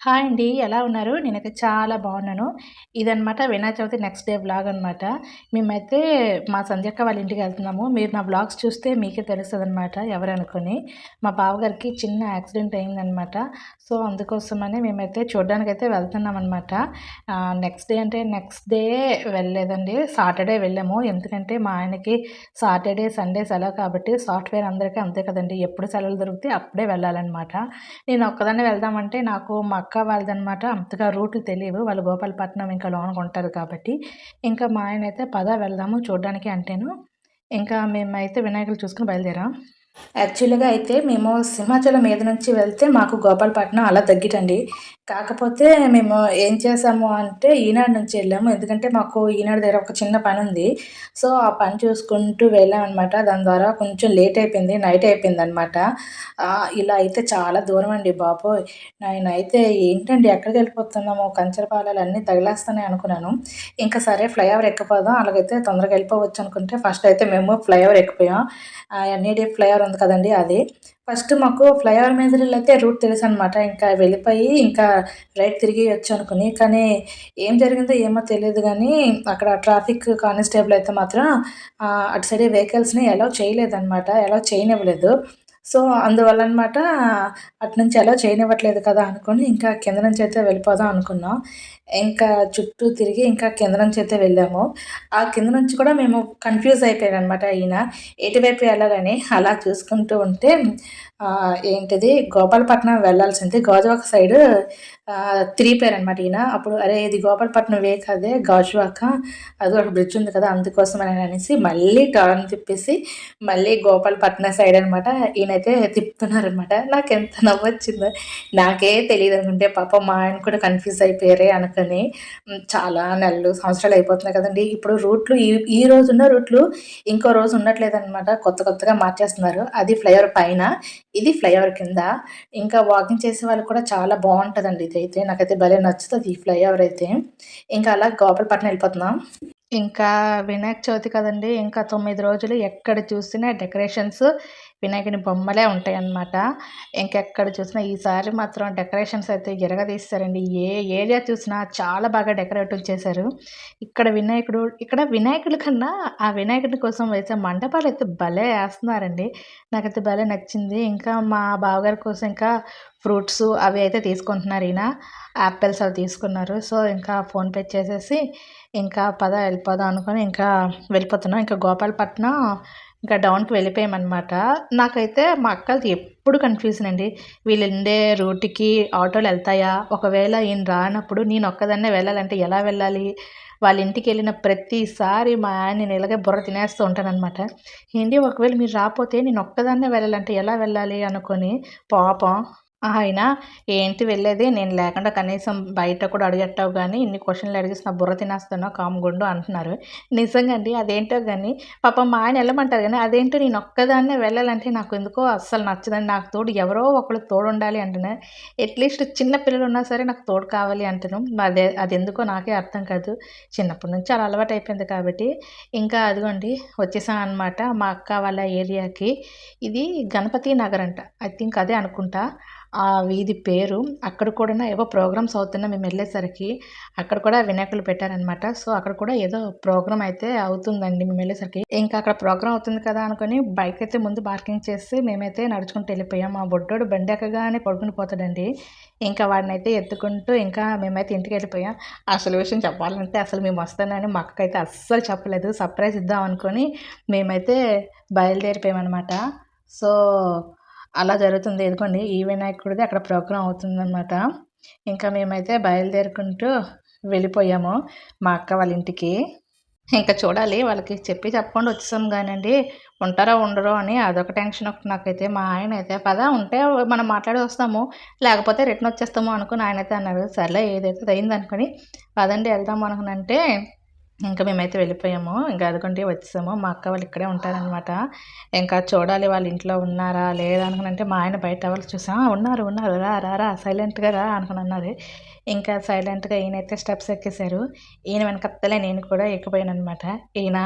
Hi అండి. ఎలా ఉన్నారు? నేనైతే చాలా బాగున్నాను. ఇదనమాట Vinayaka Chavithi next day vlog అనమాట. మేమైతే మా సంధ్యక్క వాళ్ళ ఇంటికి వెళ్తున్నాము మీరు నా వ్లాగ్స్ చూస్తే మీకే తెలుస్తుంది అనమాట ఎవరనుకొని మా బావగారికి చిన్న యాక్సిడెంట్ అయిందనమాట. సో, అందుకోసమనే మేమైతే చూడడానికైతే వెళ్తున్నామనమాట. అనమాట నెక్స్ట్ డే అంటే నెక్స్ట్ డే వెళ్ళలేదండి. సాటర్డే వెళ్ళాము. ఎందుకంటే మా ఆయనకి సాటర్డే, సండే సెలవు కాబట్టి సాఫ్ట్‌వేర్ అందరికీ అంతే కదండి ఎప్పుడు సెలవులు దొరికితే అప్పుడే వెళ్ళాలన్నమాట నేను ఒక్కదాన్నే వెళ్దామంటే నాకు మా అక్క వాళ్ళదనమాట అంతగా రూట్లు తెలియవు. వాళ్ళు గోపాలపట్నం ఇంకా లోనకుంటారు కాబట్టి. ఇంకా మా ఆయన అయితే పద వెళ్దాము చూడడానికి అంటేను, ఇంకా మేమైతే వినాయకులు చూసుకుని బయలుదేరాం. యాక్చువల్‌గా అయితే మేము సింహాచలం మీద నుంచి వెళ్తే మాకు గోపాలపట్నం అలా తగ్గిటండి కాకపోతే మేము ఏం చేసాము అంటే ఈనాడు నుంచి వెళ్ళాము. ఎందుకంటే మాకు ఈనాడు దగ్గర ఒక చిన్న పని ఉంది సో, ఆ పని చూసుకుంటూ వెళ్ళామనమాట. దాని ద్వారా కొంచెం లేట్ అయిపోయింది. నైట్ అయిపోయింది అనమాట ఇలా అయితే చాలా దూరం అండి బాబోయ్! నేనైతే ఏంటండి ఎక్కడికి వెళ్ళిపోతున్నాము కంచరపాలలు అన్నీ తగిలేస్తున్నాయి అనుకున్నాను. ఇంకా సరే ఫ్లైఓవర్ ఎక్కిపోదాం అలాగైతే తొందరగా వెళ్ళిపోవచ్చు అనుకుంటే ఫస్ట్ అయితే మేము ఫ్లైఓవర్ ఎక్కిపోయాం. ఆహ్, ఫ్లైఓవర్ ఉంది కదండీ అది. ఫస్ట్ మాకు ఫ్లైఓవర్ మీద అయితే రూట్ తెలుసు అనమాట ఇంకా వెళ్ళిపోయి ఇంకా రైట్ తిరిగేయొచ్చు అనుకుని. కానీ ఏం జరిగిందో ఏమో తెలియదు కానీ అక్కడ ట్రాఫిక్ కానిస్టేబుల్ అయితే మాత్రం అటు సైడ్ వెహికల్స్‌ని అలౌ చేయలేదనమాట. అలౌ చేయనివ్వలేదు. సో, అందువల్ల అనమాట అట్నుంచి ఎలా చేయనివ్వట్లేదు కదా అనుకుని ఇంకా కింద నుంచి అయితే వెళ్ళిపోదాం అనుకున్నాం. ఇంకా చుట్టూ తిరిగి ఇంకా కింద నుంచి అయితే వెళ్ళాము. ఆ కింద నుంచి కూడా మేము కన్‌ఫ్యూజ్ అయిపోయాను అనమాట ఈయన. ఎటువైపు వెళ్ళాలని అలా చూసుకుంటూ ఉంటే ఏంటిది గోపాలపట్నం వెళ్ళాల్సింది గాజువాక సైడు తిరిగిపోయారు అనమాట ఈయన. అప్పుడు అరే! ఇది గోపాలపట్నం వే కాదే గాజువాక అది ఒక బ్రిడ్జ్ ఉంది కదా! అందుకోసమని అనేసి మళ్ళీ టర్న్ తిప్పేసి మళ్ళీ గోపాలపట్నం సైడ్ అనమాట ఈయన అయితే తిప్పుతున్నారనమాట. నాకు ఎంత నవ్వొచ్చిందో నాకే అనుకుంటే పాపం మా ఆయన కూడా కన్‌ఫ్యూజ్ అయిపోయారే అనుకుని చాలా నెలలు, సంవత్సరాలు అయిపోతున్నాయి కదండీ! ఇప్పుడు రూట్లు ఈ ఈ రోజున్న రూట్లు ఇంకో రోజు ఉండట్లేదనమాట. కొత్త కొత్తగా మార్చేస్తున్నారు. అది ఫ్లైఓవర్ పైన. ఇది ఫ్లైఓవర్ కింద. ఇంకా వాకింగ్ చేసే వాళ్ళకి కూడా చాలా బావుంటదండి ఇదైతే. నాకైతే భలే నచ్చుతుంది ఈ ఫ్లైఓవర్ అయితే. ఇంకా అలా గోపాలపట్నం వెళ్ళిపోతున్నాం. ఇంకా వినాయక చవితి కదండీ! ఇంకా తొమ్మిది రోజులు ఎక్కడ చూసినా డెకరేషన్స్ వినాయకుని బొమ్మలే ఉంటాయన్నమాట. ఇంకెక్కడ చూసినా ఈసారి మాత్రం డెకరేషన్స్ అయితే ఇరగదీశారండి. ఏ ఏరియా చూసినా చాలా బాగా డెకరేట్ చేశారు. ఇక్కడ వినాయకుడు ఇక్కడ వినాయకుడి కన్నా ఆ వినాయకుడి కోసం వేసే మండపాలైతే భలే వేస్తున్నారండి నాకైతే భలే నచ్చింది. ఇంకా మా బావగారి కోసం ఇంకా ఫ్రూట్స్ అవి అయితే తీసుకుంటున్నారు ఈయన. యాపిల్స్ అవి తీసుకున్నారు. సో, ఇంకా ఫోన్‌పే చేసేసి ఇంకా పద వెళ్ళిపోదాం అనుకొని ఇంకా వెళ్ళిపోతున్నాం. ఇంకా గోపాలపట్నం ఇంకా డౌన్‌కి వెళ్ళిపోయామనమాట. నాకైతే మా అక్కలది ఎప్పుడు కన్‌ఫ్యూజన్ అండి. వీళ్ళు ఉండే రూట్‌కి ఆటోలు వెళ్తాయా ఒకవేళ ఈయన రానప్పుడు నేను ఒక్కదాన్నే వెళ్ళాలంటే ఎలా వెళ్ళాలి? వాళ్ళ ఇంటికి వెళ్ళిన ప్రతిసారి మా ఆయన నేను ఇలాగే బుర్ర తినేస్తూ ఉంటాననమాట. ఏంటి ఒకవేళ మీరు రాకపోతే నేను ఒక్కదాన్నే వెళ్ళాలంటే ఎలా వెళ్ళాలి? అనుకొని పాపం ఆయన ఏంటి వెళ్ళేది నేను లేకుండా కనీసం బయట కూడా అడిగట్టావు కానీ ఇన్ని క్వశ్చన్లు అడిగేసి నా బుర్ర తినేస్తున్నావు కామ్‌గుండు అంటున్నారు. నిజంగా అండి అదేంటో కానీ పాపం మా ఆయన వెళ్ళమంటారు కానీ అదేంటో నేను ఒక్కదాన్నే వెళ్ళాలంటే నాకు ఎందుకో అస్సలు నచ్చదండి. నాకు తోడు ఎవరో ఒకళ్ళు తోడుండాలి అంటున్నా. అట్‌లీస్ట్ చిన్న పిల్లలున్నా సరే నాకు తోడు కావాలి అంటున్నాం అదే ఎందుకో నాకే అర్థం కాదు. చిన్నప్పటి నుంచి అలా అలవాటయిపోయింది కాబట్టి ఇంకా అదిగోండి వచ్చేసాను అనమాట మా అక్క వాళ్ళ ఏరియాకి. ఇది గణపతి నగర్ అంట. ఐ థింక్ అదే అనుకుంటా. ఆ వీధి పేరు. అక్కడ కూడా ఏవో ప్రోగ్రామ్స్ అవుతున్నా మేము వెళ్ళేసరికి అక్కడ కూడా వినాయకులు పెట్టారనమాట. సో, అక్కడ కూడా ఏదో ప్రోగ్రామ్ అయితే అవుతుందండి మేము వెళ్ళేసరికి ఇంకా అక్కడ ప్రోగ్రామ్ అవుతుంది కదా అనుకుని బైక్ అయితే ముందు పార్కింగ్ చేసి మేమైతే నడుచుకుంటూ వెళ్ళిపోయాం. మా బుడ్డోడు బండి ఎక్కగానే పడుకుని పోతాడండి. ఇంకా వాడినైతే ఎత్తుకుంటూ ఇంకా మేమైతే ఇంటికి వెళ్ళిపోయాం అసలు విషయం చెప్పాలంటే అసలు మేము వస్తానని మా అక్కకైతే అస్సలు చెప్పలేదు. సర్ప్రైజ్ ఇద్దాం అనుకొని మేమైతే బయలుదేరిపోయామన్నమాట సో, అలా జరుగుతుంది. ఎందుకండి ఈ వినాయకుడిది అక్కడ ప్రోగ్రామ్ అవుతుందనమాట. ఇంకా మేమైతే బయలుదేరుకుంటూ వెళ్ళిపోయాము మా అక్క వాళ్ళ ఇంటికి. ఇంకా చూడాలి వాళ్ళకి చెప్పి చెప్పకుండా వచ్చేసాం గానండి ఉంటారో ఉండరో అని అదొక టెన్షన్ ఒకటి నాకైతే. మా ఆయనైతే పదా ఉంటే మనం మాట్లాడి వస్తాము. లేకపోతే రిటర్న్ వచ్చేస్తాము అనుకోని అయితే అన్నారు. సర్లే ఏదైతే అదయిందనుకోని పదండి వెళ్దాం అంటే ఇంకా మేమైతే వెళ్ళిపోయాము. ఇంకా అదిగోండి వచ్చేసాము. మా అక్క వాళ్ళు ఇక్కడే ఉంటారనమాట. ఇంకా చూడాలి వాళ్ళ ఇంట్లో ఉన్నారా? లేదా? అనుకునంటే మా ఆయన బయట వాళ్ళు చూసా ఉన్నారు ఉన్నారు. రా రా రా సైలెంట్‌గా రా" అనుకుని అన్నారు. ఇంకా సైలెంట్‌గా ఈయనైతే స్టెప్స్ ఎక్కేసారు. ఈయన వెనకత్తలే నేను కూడా ఎక్కిపోయాననమాట. ఈయన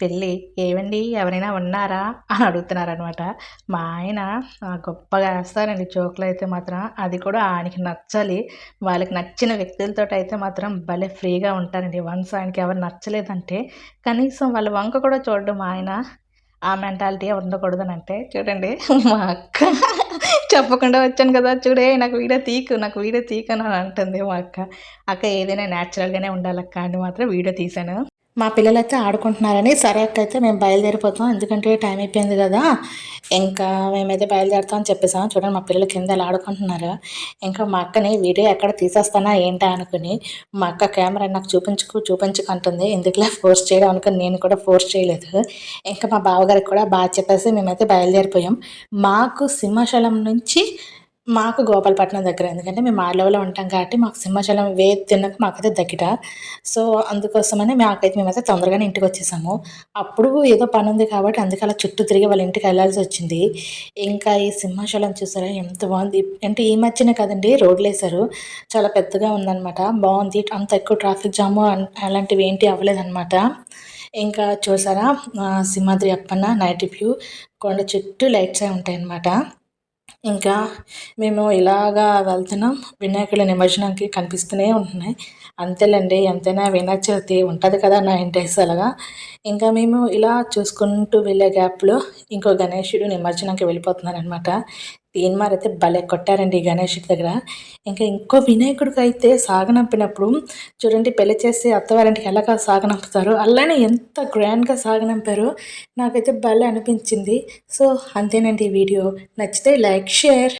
పెళ్ళి. ఏవండి? ఎవరైనా ఉన్నారా? అని అడుగుతున్నారనమాట మా ఆయన గొప్పగా వేస్తారండి జోకులు అయితే మాత్రం. అది కూడా ఆయనకి నచ్చాలి. వాళ్ళకి నచ్చిన వ్యక్తులతో అయితే మాత్రం భలే ఫ్రీగా ఉంటారండి. వన్స్ ఆయనకి ఎవరు నచ్చలేదంటే కనీసం వాళ్ళ వంక కూడా చూడడం మా ఆయన ఆ మెంటాలిటీ ఉండకూడదని అంటే చూడండి మా అక్క చెప్పకుండా వచ్చాను కదా. చూడే నాకు వీడియో తీకు నాకు వీడియో తీకు అని అంటుంది మా అక్క. అక్క ఏదైనా న్యాచురల్గానే ఉండాలక్క అని మాత్రం వీడియో తీశాను. మా పిల్లలు అయితే ఆడుకుంటున్నారని సరే అయితే మేము బయలుదేరిపోతాం. ఎందుకంటే టైం అయిపోయింది కదా. ఇంకా మేమైతే బయలుదేరుతాం అని చెప్పేసాం. చూడండి మా పిల్లలు కింద అలా ఆడుకుంటున్నారు. ఇంకా మా అక్కని వీడియో ఎక్కడ తీసేస్తానా ఏంటా అనుకుని మా అక్క కెమెరా నాకు చూపించుకు చూపించుకు అంటుంది. ఎందుకులే ఫోర్స్ చేయడం అనుకుని నేను కూడా ఫోర్స్ చేయలేదు. ఇంకా మా బావగారికి కూడా బాగా చెప్పేసి మేమైతే బయలుదేరిపోయాం. మాకు సింహాచలం నుంచి మాకు గోపాలపట్నం దగ్గర ఎందుకంటే మేము ఆర్లవలో ఉంటాం కాబట్టి మాకు సింహాచలం వే తిన్నాక మాకైతే దగ్గర సో అందుకోసమని మాకైతే మేమైతే తొందరగానే ఇంటికి వచ్చేసాము. అప్పుడు ఏదో పని ఉంది కాబట్టి అందుకే అలా చుట్టూ తిరిగి వాళ్ళ ఇంటికి వెళ్ళాల్సి వచ్చింది. ఇంకా ఈ సింహాచలం చూసారా ఎంత బాగుంది. అంటే ఈ మధ్యనే కదండి రోడ్లు వేశారు. చాలా పెద్దగా ఉందన్నమాట. బాగుంది. అంత ఎక్కువ ట్రాఫిక్ జాము అలాంటివి ఏంటి అవ్వలేదన్నమాట. ఇంకా చూసారా సింహాద్రి అప్పన్న నైట్ వ్యూ. కొండ చుట్టూ లైట్స్ ఉంటాయన్నమాట. ఇంకా మేము ఇలాగా వెళ్తున్నాం. వినాయకుడి నిమజ్జనానికి కనిపిస్తూనే ఉంటున్నాయి. అంతేలేండి ఎంతైనా వినాయక చవితి ఉంటుంది కదా నైన్ డేస్ అలాగా. ఇంకా మేము ఇలా చూసుకుంటూ వెళ్ళే గ్యాప్లో ఇంకో గణేషుడు నిమజ్జనానికి వెళ్ళిపోతున్నారు అనమాట తీన్మార్ అయితే భలే కొట్టారండి గణేష్ దగ్గర. ఇంకా ఇంకో వినాయకుడికి అయితే సాగనంపినప్పుడు చూడండి పెళ్ళి చేసి అత్తవారింటికి ఎలాగా సాగనంపుతారు అలానే ఎంత గ్రాండ్గా సాగనంపారో నాకైతే భలే అనిపించింది. సో అంతేనండి ఈ వీడియో. నచ్చితే లైక్ షేర్.